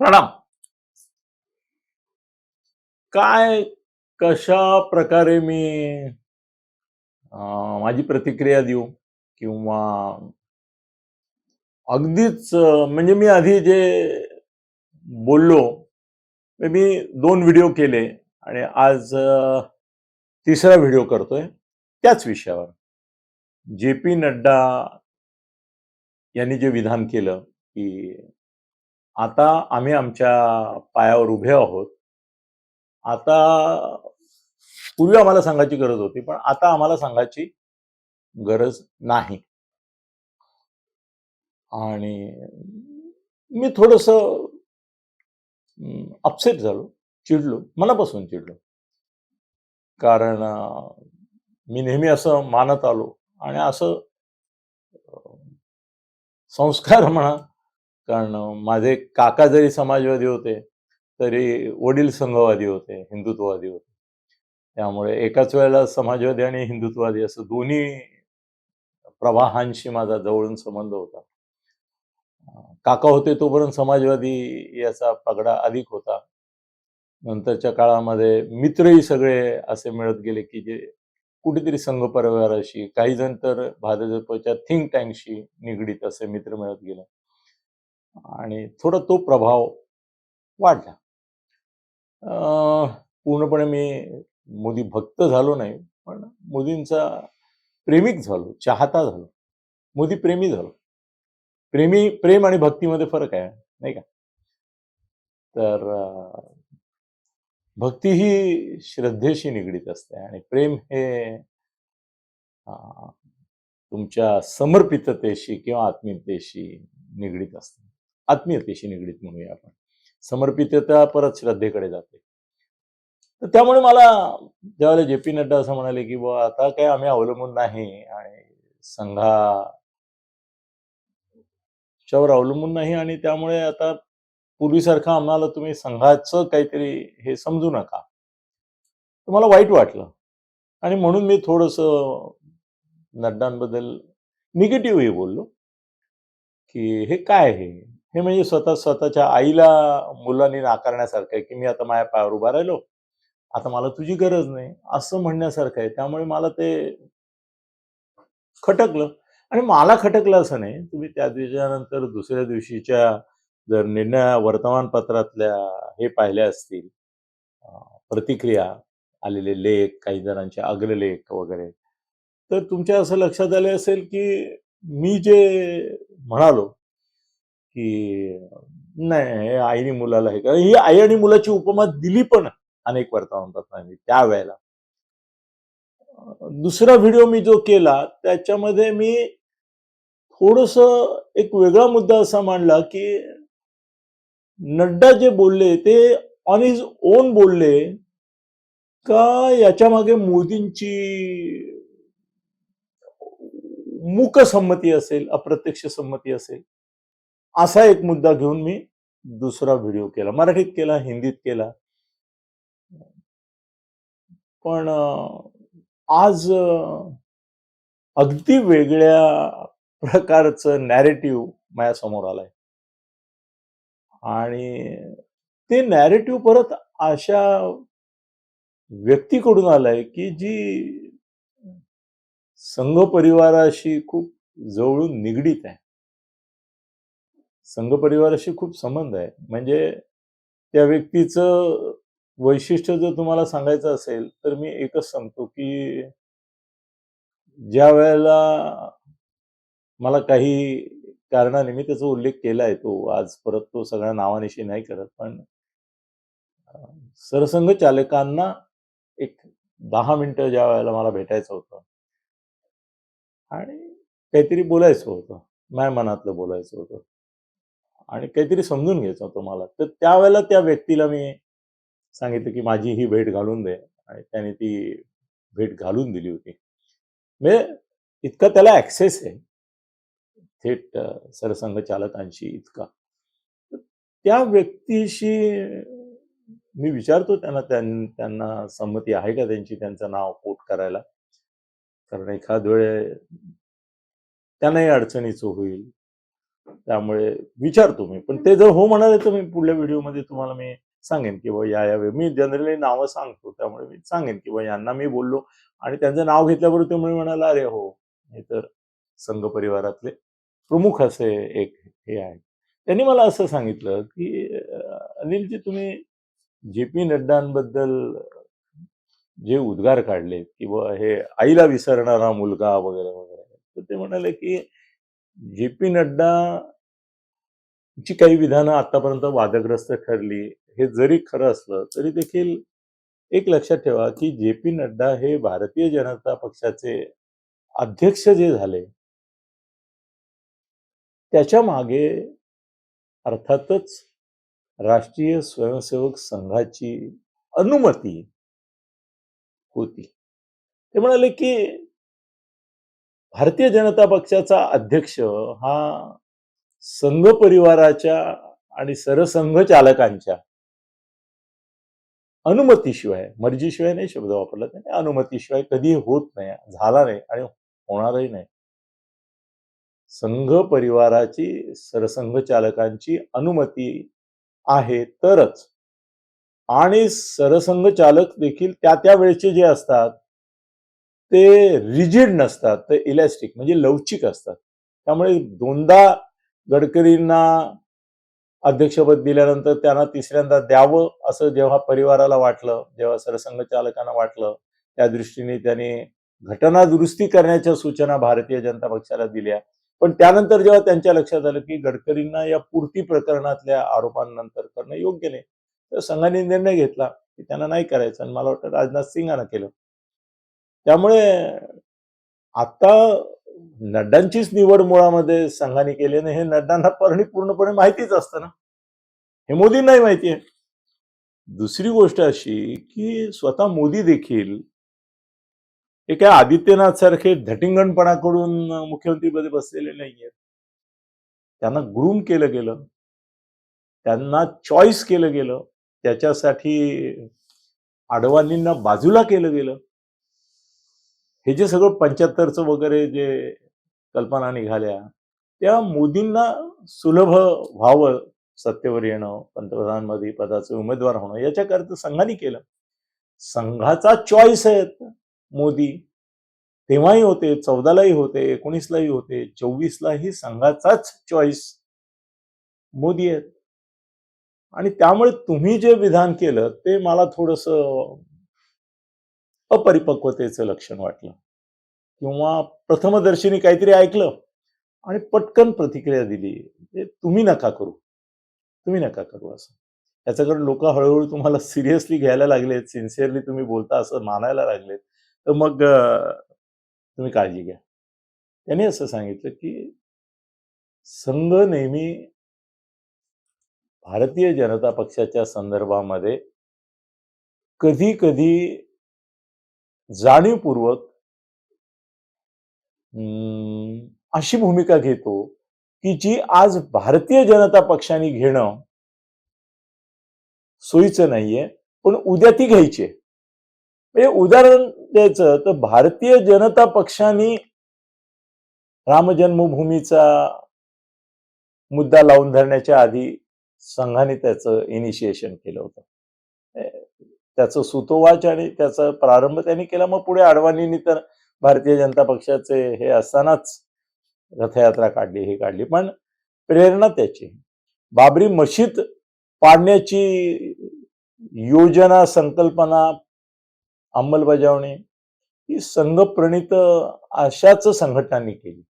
प्रणाम काय कशा प्रकारे मी माझी प्रतिक्रिया देऊ किंवा अगदीच म्हणजे मी आधी जे बोललो मी दोन व्हिडिओ केले आणि आज तिसरा व्हिडिओ करतोय त्याच विषयावर. जे पी नड्डा यांनी जे विधान केलं की आता आम्ही आमच्या पायावर उभे आहोत. आता पूर्वी आम्हाला सांगायची गरज होती पण आता आम्हाला सांगायची गरज नाही. आणि मी थोडस अपसेट झालो चिडलो मनापासून चिडलो. कारण मी नेहमी असं मानत आलो आणि असं संस्कार म्हणा कारण माझे काका जरी समाजवादी होते तरी वडील संघवादी होते हिंदुत्ववादी होते. त्यामुळे एकाच वेळेला समाजवादी आणि हिंदुत्ववादी असं दोन्ही प्रवाहांशी माझा जवळून संबंध होता. काका होते तोपर्यंत समाजवादी याचा पगडा अधिक होता. नंतरच्या काळामध्ये मित्रही सगळे असे मिळत गेले की जे कुठेतरी संघ परिवाराशी काही जण तर भाजपच्या थिंक टँकशी निगडीत असे मित्र मिळत गेले. आणि थोडा तो प्रभाव वाढला. अं, पूर्णपणे मी मोदी भक्त झालो नाही पण मोदींचा प्रेमिक झालो चाहता झालो. मोदी प्रेमी झालो. प्रेमी प्रेम आणि भक्तीमध्ये फरक आहे नाही का? तर भक्ती ही श्रद्धेशी निगडीत असते आणि प्रेम हे तुमच्या समर्पिततेशी किंवा आत्मीयतेशी निगडीत असते. आत्मीयतेशी निगडीत म्हणूया आपण. समर्पितता परत श्रद्धेकडे जाते. तर त्यामुळे मला ज्यावेळेला जे पी नड्डा असं म्हणाले की बुवा आता काय आम्ही अवलंबून नाही आणि संघाच्यावर अवलंबून नाही आणि त्यामुळे आता पूर्वीसारखं आम्हाला तुम्ही संघाचं काहीतरी हे समजू नका. मला वाईट वाटलं. आणि म्हणून मी थोडस नड्डांबद्दल निगेटिव्हही बोललो की हे काय हे हे म्हणजे स्वतः स्वतःच्या आईला मुलांनी नाकारण्यासारखं आहे की मी आता माझ्या पायावर उभा राहिलो. आता मला तुझी गरज नाही. असं म्हणण्यासारखं आहे. त्यामुळे मला ते खटकलं. आणि मला खटकलं असं नाही. तुम्ही त्या दिवसानंतर दुसऱ्या दिवशीच्या जर निर्णय वर्तमानपत्रातल्या हे पाहिल्या असतील प्रतिक्रिया आलेले लेख काही जणांचे अग्रलेख वगैरे तर तुमच्या असं लक्षात आले असेल की मी जे म्हणालो की नाही हे आईने मुलाला हे करा. ही आई आणि मुलाची उपमा दिली पण अनेक वर्तमानपत्रांनी त्यावेळेला. दुसरा व्हिडिओ मी जो केला त्याच्यामध्ये मी थोडस एक वेगळा मुद्दा असा मांडला की नड्डा जे बोलले ते ऑन इज ओन बोलले का याच्या मागे मोदींची मूक संमती असेल अप्रत्यक्ष संमती असेल? असा एक मुद्दा घेऊन मी दुसरा व्हिडिओ केला. मराठीत केला हिंदीत केला. पण आज अगदी वेगळ्या प्रकारचं नॅरेटिव्ह माझ्यासमोर आलंय. आणि ते नॅरेटिव्ह परत अशा व्यक्तीकडून आलंय की जी संघ परिवाराशी खूप जवळून निगडीत आहे. संघ परिवाराशी खूप संबंध आहे. म्हणजे त्या व्यक्तीचं वैशिष्ट्य जर तुम्हाला सांगायचं असेल तर मी एकच सांगतो की ज्या वेळेला मला काही कारणाने मी त्याचा उल्लेख केला आहे तो आज परत तो सगळ्या नावानिशी नाही करत पण सरसंघ चालकांना एक दहा मिनिटं ज्या वेळेला मला भेटायचं होतं आणि काहीतरी बोलायचं होतं माय मनातलं बोलायचं होतं. आणि काहीतरी समजून घ्यायचा तुम्हाला मला. तर त्यावेळेला त्या व्यक्तीला मी सांगितलं की माझी ही भेट घालून दे. आणि त्याने ती भेट घालून दिली होती. म्हणजे इतका त्याला ऍक्सेस आहे. थेट सरसंघचालकांशी चालकांशी इतका. त्या व्यक्तीशी मी विचारतो त्यांना त्यां- त्यांना संमती आहे का त्यांची त्यांचं नाव पोट करायला? कारण एखाद वेळे त्यांनाही अडचणीचं होईल. त्यामुळे विचारतो मी. पण ते जर हो म्हणाले तर मी पुढल्या व्हिडिओमध्ये तुम्हाला मी सांगेन की या यावे मी जनरली नावं सांगतो त्यामुळे मी सांगेन की यांना मी बोललो आणि त्यांचं नाव घेतल्याबरोबर ते मी म्हणाला अरे हो हे तर संघ परिवारातले प्रमुख असे एक हे आहे त्यांनी मला असं सांगितलं की अनिलजी तुम्ही जे पी नड्डांबद्दल जे उद्गार काढले की हे आईला विसरणारा मुलगा वगैरे वगैरे. तर ते म्हणाले की जे पी नड्डा ची काही विधानं आतापर्यंत वादग्रस्त ठरली. हे जरी खरं असलं तरी देखील एक लक्षात ठेवा की जे पी नड्डा हे भारतीय जनता पक्षाचे अध्यक्ष जे झाले त्याच्यामागे अर्थातच राष्ट्रीय स्वयंसेवक संघाची अनुमती होती. ते म्हणाले की भारतीय जनता पक्षाचा अध्यक्ष हा संघ परिवाराच्या आणि सरसंघ चालकांच्या अनुमतीशिवाय मर्जीशिवाय नाही शब्द वापरला त्याने अनुमतीशिवाय कधी होत नाही झाला नाही आणि होणारही नाही. संघ परिवाराची सरसंघ चालकांची अनुमती आहे तरच. आणि सरसंघ चालक देखील त्या त्या वेळचे जे असतात ते रिजिड नसतात ते इलॅस्टिक म्हणजे लवचिक असतात. त्यामुळे दोनदा गडकरींना अध्यक्षपद दिल्यानंतर त्यांना तिसऱ्यांदा द्यावं असं जेव्हा परिवाराला वाटलं जेव्हा सरसंघचालकांना वाटलं त्या दृष्टीने त्यांनी घटना दुरुस्ती करण्याच्या सूचना भारतीय जनता पक्षाला दिल्या. पण त्यानंतर जेव्हा त्यांच्या लक्षात आलं की गडकरींना या पूर्ती प्रकरणातल्या आरोपांनंतर करणं योग्य नाही तर संघाने निर्णय घेतला की त्यांना नाही करायचं. आणि मला वाटतं राजनाथ सिंगानं केलं. त्यामुळे आता नड्डांचीच निवड मुळामध्ये संघाने केली आणि हे नड्डांना परणी पूर्णपणे माहितीच असतं ना. हे मोदींनाही माहिती आहे. दुसरी गोष्ट अशी की स्वतः मोदी देखील हे काय आदित्यनाथ सारखे धटिंगणपणाकडून मुख्यमंत्रीपदी बसलेले नाहीयेत. त्यांना ग्रूम केलं गेलं. त्यांना चॉईस केलं गेलं. त्याच्यासाठी आडवाणींना बाजूला केलं गेलं. हे जे सगळं पंच्याहत्तरचं वगैरे जे कल्पना निघाल्या त्या मोदींना सुलभ व्हावं सत्तेवर येणं पंतप्रधानमध्ये पदाचे उमेदवार होणं याच्याकरता संघाने केलं. संघाचा चॉईस आहेत मोदी. तेव्हाही होते चौदालाही होते एकोणीसलाही होते चोवीसलाही संघाचाच चॉईस मोदी आहेत. आणि त्यामुळे तुम्ही जे विधान केलं ते मला थोडस अपरिपक्वतेचं लक्षण वाटलं. किंवा प्रथमदर्शनी काहीतरी ऐकलं आणि पटकन प्रतिक्रिया दिली. तुम्ही नका करू. तुम्ही नका करू असं. याचं कारण लोक हळूहळू तुम्हाला सिरियसली घ्यायला लागलेत. सिन्सिअरली तुम्ही बोलता असं मानायला लागलेत. तर मग तुम्ही काळजी घ्या. त्यांनी असं सांगितलं की संघ नेहमी भारतीय जनता पक्षाच्या संदर्भामध्ये कधी कधी जाणीवपूर्वक अशी भूमिका घेतो की जी आज भारतीय जनता पक्षाने घेणं सोयीचं नाहीये पण उद्या ती घ्यायची म्हणजे उदाहरण द्यायचं तर भारतीय जनता पक्षाने राम जन्मभूमीचा मुद्दा लावून धरण्याच्या आधी संघाने त्याचं इनिशिएशन केलं होतं. त्याचं सुतोवाच आणि त्याचा प्रारंभ त्यांनी केला. मग पुढे अडवाणींनी तर भारतीय जनता पक्षाचे हे असतानाच रथयात्रा काढली हे काढली. पण प्रेरणा त्याची. बाबरी मशीद पाडण्याची योजना संकल्पना अंमलबजावणी ही संघप्रणित अशाच संघटनांनी केली.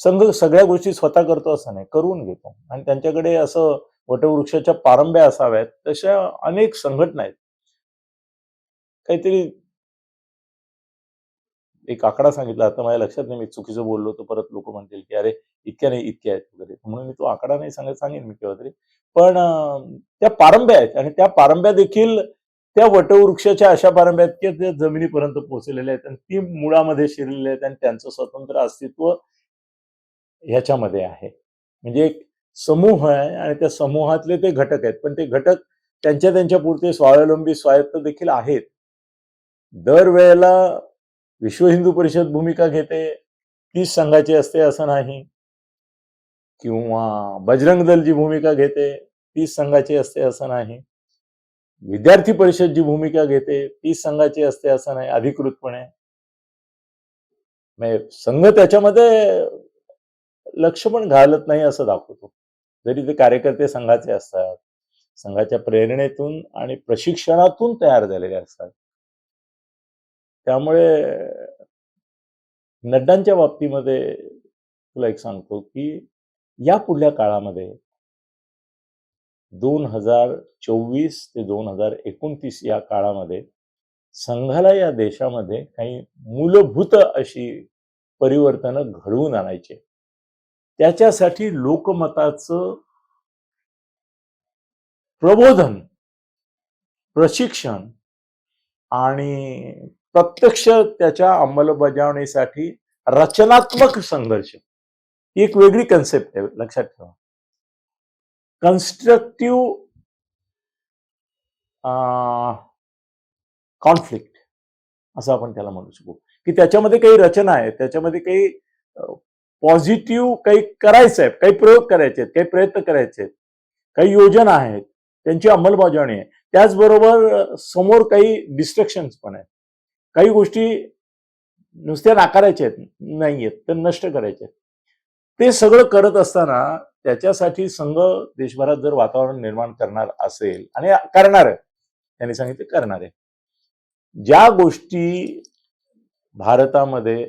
संघ सगळ्या गोष्टी स्वतः करतो असं नाही करून घेतो. आणि त्यांच्याकडे असं वटवृक्षाच्या पारंब्या असाव्यात तशा अनेक संघटना आहेत. काहीतरी एक आकडा सांगितला आता माझ्या लक्षात नाही मी चुकीचं बोललो तर परत लोक म्हणतील की अरे इतक्या नाही इतक्या आहेत वगैरे. म्हणून मी तो आकडा नाही सांगत सांगेन मी केव्हा तरी. पण त्या पारंब्या आहेत आणि त्या पारंब्या देखील त्या वटवृक्षाच्या अशा पारंब्या आहेत की त्या जमिनीपर्यंत पोहोचलेल्या आहेत आणि ती मुळामध्ये शिरलेल्या आहेत आणि त्यांचं स्वतंत्र अस्तित्व ह्याच्यामध्ये आहे. म्हणजे एक समूह आहे आणि त्या समूहातले ते घटक आहेत. पण ते घटक त्यांच्या त्यांच्या पुरते स्वावलंबी स्वायत्त देखील आहेत. दरवेळेला विश्व हिंदू परिषद भूमिका घेते तीच संघाची असते असं नाही. किंवा बजरंग दल जी भूमिका घेते तीच संघाची असते असं नाही. विद्यार्थी परिषद जी भूमिका घेते तीच संघाची असते असं नाही अधिकृतपणे. म्हणजे संघ त्याच्यामध्ये लक्ष पण घालत नाही असं दाखवतो. जरी ते कार्यकर्ते संघाचे असतात संघाच्या प्रेरणेतून आणि प्रशिक्षणातून तयार झालेले असतात. त्यामुळे नड्डांच्या बाबतीमध्ये तुला एक सांगतो की या पुढल्या काळामध्ये दोन हजार चोवीस ते दोन हजार एकोणतीस या काळामध्ये संघाला या देशामध्ये काही मूलभूत अशी परिवर्तनं घडवून आणायचे. त्याच्यासाठी लोकमताचं प्रबोधन प्रशिक्षण आणि प्रत्यक्ष त्याच्या अंमलबजावणीसाठी रचनात्मक संघर्ष. ही एक वेगळी कन्सेप्ट आहे लक्षात ठेवा. कन्स्ट्रक्टिव्ह कॉन्फ्लिक्ट असं आपण त्याला म्हणू शकू. की त्याच्यामध्ये काही रचना आहे त्याच्यामध्ये काही पॉझिटिव्ह काही करायचं आहे काही प्रयोग करायचे आहेत काही प्रयत्न करायचे आहेत काही योजना आहेत त्यांची अंमलबजावणी आहे. त्याचबरोबर समोर काही डिस्ट्रक्शन्स पण आहेत. काही गोष्टी नुसत्या नाकारायच्या आहेत नाही आहेत तर नष्ट करायचे आहेत. ते सगळं करत असताना त्याच्यासाठी संघ देशभरात जर वातावरण निर्माण करणार असेल आणि करणार आहे त्यांनी सांगितलं करणार आहे. ज्या गोष्टी भारतामध्ये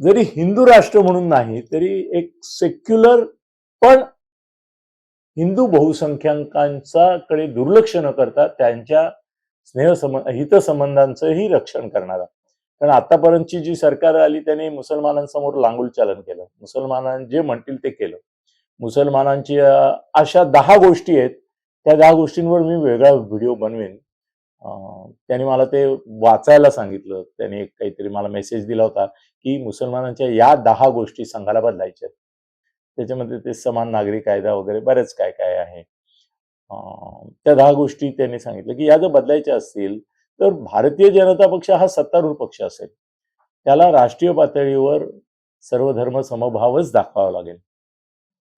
जरी हिंदू राष्ट्र म्हणून नाही तरी एक सेक्युलर पण हिंदू बहुसंख्याकांचाकडे दुर्लक्ष न करता त्यांच्या स्नेहसंबंध हितसंबंधांचंही रक्षण करणारा. कारण आतापर्यंतची जी सरकार आली त्यांनी मुसलमानांसमोर लांगुल चालन केलं. मुसलमानां जे म्हणतील ते केलं. मुसलमानांची अशा दहा गोष्टी आहेत. त्या दहा गोष्टींवर मी वेगळा व्हिडिओ बनवेन. त्यांनी मला ते वाचायला सांगितलं. त्यांनी काहीतरी मला मेसेज दिला होता की मुसलमानांच्या या दहा गोष्टी संघाला बदलायच्या त्याच्यामध्ये ते समान नागरी कायदा वगैरे बरेच काय काय आहे. त्या दहा गोष्टी त्यांनी सांगितलं की या जर बदलायच्या असतील तर भारतीय जनता पक्ष हा सत्तारूढ पक्ष असेल. त्याला राष्ट्रीय पातळीवर सर्व धर्म समभावच दाखवावा लागेल.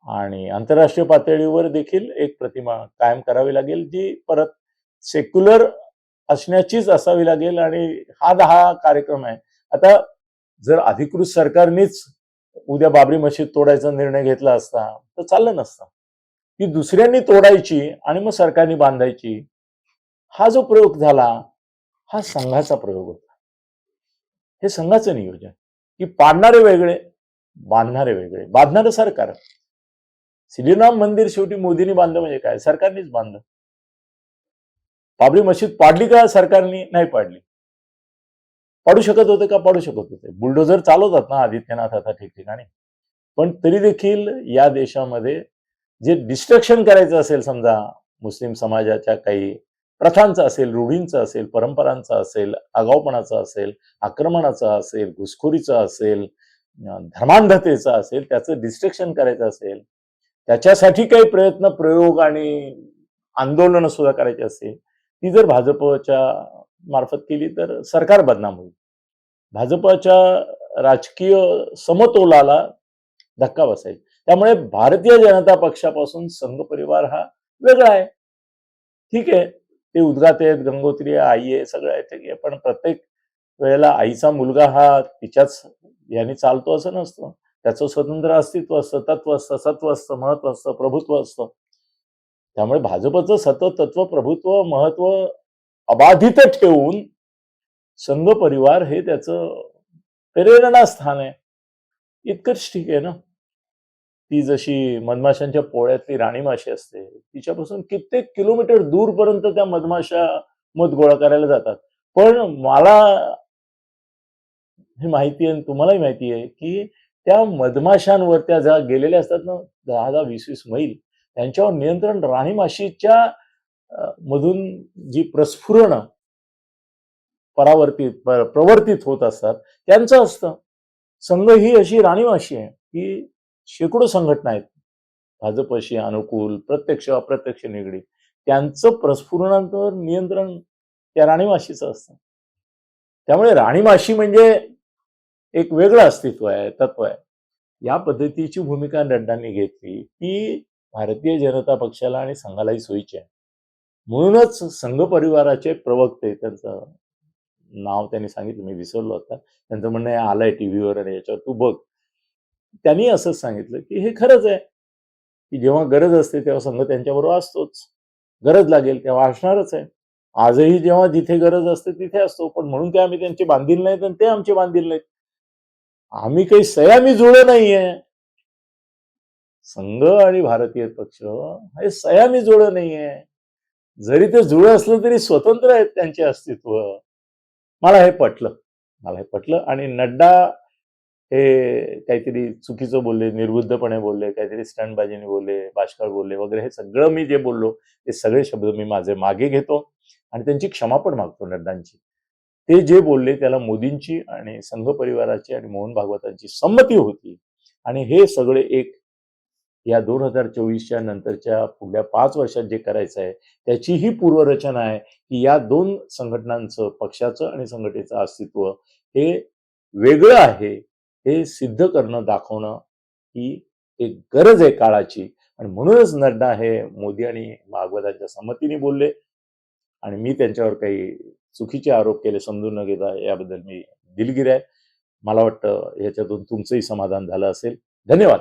आणि आंतरराष्ट्रीय पातळीवर देखील एक प्रतिमा कायम करावी लागेल जी परत सेक्युलर असण्याचीच असावी लागेल आणि हा दहा कार्यक्रम आहे. आता जर अधिकृत सरकारनेच उद्या बाबरी मशीद तोडायचा निर्णय घेतला असता तर चाललं नसतं. ती दुसऱ्यांनी तोडायची आणि मग सरकारने बांधायची हा जो प्रयोग झाला हा संघाचा प्रयोग होता. हे संघाचं नियोजन. की पाडणारे वेगळे बांधणारे वेगळे बांधणारं सरकार. श्रीराम मंदिर शेवटी मोदींनी बांधलं म्हणजे काय? सरकारनेच बांधलं. बाबरी मशीद पाडली का सरकारने? नाही पाडली. पाडू शकत होते का? पाडू शकत होते. बुलडोझर चालवतात ना आदित्यनाथ आता ठिकठिकाणी. पण तरी देखील या देशामध्ये जे डिस्ट्रक्शन करायचं असेल समजा मुस्लिम समाजाच्या काही प्रथांचं असेल रूढींचं असेल परंपरांचं असेल आगाऊपणाचं असेल आक्रमणाचं असेल घुसखोरीचं असेल धर्मांधतेचं असेल त्याचं डिस्ट्रक्शन करायचं असेल त्याच्यासाठी काही प्रयत्न प्रयोग आणि आंदोलनं सुद्धा करायची असेल ती जर भाजपच्या मार्फत केली तर सरकार बदनाम होईल. भाजपच्या राजकीय समतोलाला धक्का बसायचा. त्यामुळे भारतीय जनता पक्षापासून संघ परिवार हा वेगळा आहे. ठीक आहे ते उद्गात आहेत गंगोत्री आई आहे सगळं आहे ते पण प्रत्येक वेळेला आईचा मुलगा हा तिच्याच याने चालतो असं नसतं. त्याचं स्वतंत्र अस्तित्व असतं तत्व असतं सत्व असतं महत्त्व असतं प्रभुत्व असतं. त्यामुळे भाजपचं सतत तत्व प्रभुत्व महत्त्व अबाधित ठेवून संघ परिवार हे त्याचं प्रेरणास्थान आहे. इतकंच ठीक आहे ना? ती जशी मधमाशांच्या पोळ्यातली राणी माशी असते तिच्यापासून कित्येक किलोमीटर दूरपर्यंत त्या मधमाशा मध गोळा करायला जातात. पण मला हे माहिती आहे तुम्हालाही माहिती आहे की त्या मधमाशांवर त्या ज्या गेलेल्या असतात ना दहा दहा वीस वीस मैल त्यांच्यावर नियंत्रण राणीमाशीच्या मधून जी प्रस्फुरण परावर्तित प्रवर्तित होत असतात त्यांचं असतं. संघ ही अशी राणीमाशी आहे की शेकडो संघटना आहेत. भाजपशी अनुकूल प्रत्यक्ष अप्रत्यक्ष निगडीत त्यांचं प्रस्फुरणांवर नियंत्रण त्या राणीमाशीचं असतं. त्यामुळे राणीमाशी म्हणजे एक वेगळं अस्तित्व आहे तत्व आहे. या पद्धतीची भूमिका नड्डांनी घेतली की भारतीय जनता पक्षाला आणि संघालाही सोयीची आहे. म्हणूनच संघ परिवाराचे प्रवक्ते त्यांचं नाव त्यांनी सांगितलं मी विसरलो आता. त्यांचं म्हणणं आलंय आलंय टीव्हीवर आणि याच्यावर तू बघ. त्यांनी असंच सांगितलं की हे खरंच आहे की जेव्हा गरज असते तेव्हा संघ त्यांच्याबरोबर असतोच. गरज लागेल तेव्हा असणारच आहे. आजही जेव्हा जिथे गरज असते तिथे असतो पण म्हणून काय आम्ही त्यांचे बांधील नाहीत आणि ते आमचे बांधील नाहीत. आम्ही काही सयामी जुळं नाहीये. संघ आणि भारतीय पक्ष हे सयामी जुळं नाहीये. जरी ते जुळं असलं तरी स्वतंत्र आहेत त्यांचे अस्तित्व. मला हे पटलं. मला हे पटलं. आणि नड्डा हे काहीतरी चुकीचं बोलले निर्बुद्धपणे बोलले काहीतरी स्टंटबाजीने बोलले बाष्कळ बोलले वगैरे हे सगळं मी जे बोललो ते सगळे शब्द मी माझे मागे घेतो आणि त्यांची क्षमा पण मागतो नड्डांची. ते जे बोलले त्याला मोदींची आणि संघ परिवाराची आणि मोहन भागवतांची संमती होती. आणि हे सगळे एक या दोन हजार चोवीसच्या नंतरच्या पुढल्या पाच वर्षात जे करायचं आहे त्याची ही पूर्वरचना आहे की या दोन संघटनांचं पक्षाचं आणि संघटनेचं अस्तित्व हे वेगळं आहे हे सिद्ध करणं दाखवणं ही एक गरज आहे काळाची. आणि म्हणूनच नड्डा हे मोदी आणि भागवतांच्या संमतीने बोलले. आणि मी त्यांच्यावर काही चुकीचे आरोप केले समजून न घेता याबद्दल मी दिलगिरी आहे. मला वाटतं याच्यातून तुमचंही समाधान झालं असेल. धन्यवाद.